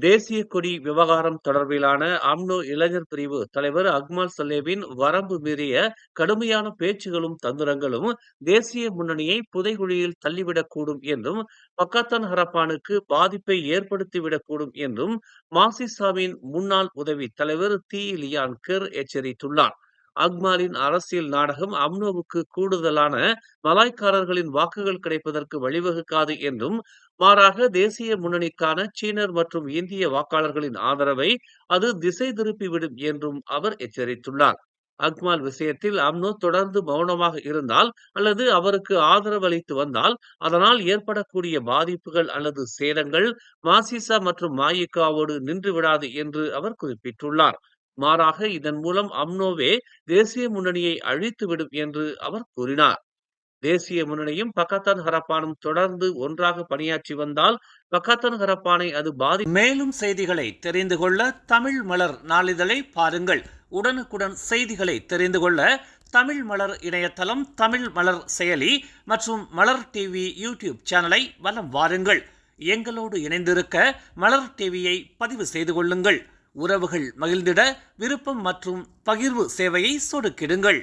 தேசிய கொடி விவகாரம் தொடர்பிலான அம்னோ இளைஞர் பிரிவு தலைவர் அக்மால் சலேவின் வரம்பு மீறிய கடுமையான பேச்சுகளும் தந்திரங்களும் தேசிய முன்னணியை புதைகுழியில் தள்ளிவிடக்கூடும் என்றும் பக்காத்தான் ஹரப்பானுக்கு பாதிப்பை ஏற்படுத்திவிடக்கூடும் என்றும் மாசிசாவின் முன்னாள் உதவி தலைவர் தி லியான் கிர் எச்சரித்துள்ளார். அக்மாலின் அரசியல் நாடகம் அம்னோவுக்கு கூடுதலான மலாய்க்காரர்களின் வாக்குகள் கிடைப்பதற்கு வழிவகுக்காது என்றும் மாறாக தேசிய முன்னணிக்கான சீனர் மற்றும் இந்திய வாக்காளர்களின் ஆதரவை அது திசை திருப்பிவிடும் என்றும் அவர் எச்சரித்துள்ளார். அக்மால் விஷயத்தில் அம்னோ தொடர்ந்து மௌனமாக இருந்தால் அல்லது அவருக்கு ஆதரவு அளித்து வந்தால் அதனால் ஏற்படக்கூடிய பாதிப்புகள் அல்லது சேதங்கள் மாசிசா மற்றும் மாயிகாவோடு நின்று விடாது என்று அவர் குறிப்பிட்டுள்ளார். மாறாக இதன் மூலம் அம்னோவே தேசிய முன்னணியை அழித்துவிடும் என்று அவர் கூறினார். தேசிய முன்னணியும் பக்கத்தான் ஹரப்பானும் தொடர்ந்து ஒன்றாக பணியாற்றி வந்தால் பக்கத்தான் ஹரப்பானை அது பாதி மேலும் செய்திகளை தெரிந்து கொள்ள தமிழ் மலர் நாளிதழை பாருங்கள். உடனுக்குடன் செய்திகளை தெரிந்து கொள்ள தமிழ் மலர் இணையதளம் தமிழ் மலர் செயலி மற்றும் மலர் டிவி யூடியூப் சேனலை வலம் வாருங்கள். எங்களோடு இணைந்திருக்க மலர் டிவியை பதிவு செய்து கொள்ளுங்கள். உறவுகள் மகிழ்ந்திட விருப்பம் மற்றும் பகிர்வு சேவையை சொடுக்கிடுங்கள்.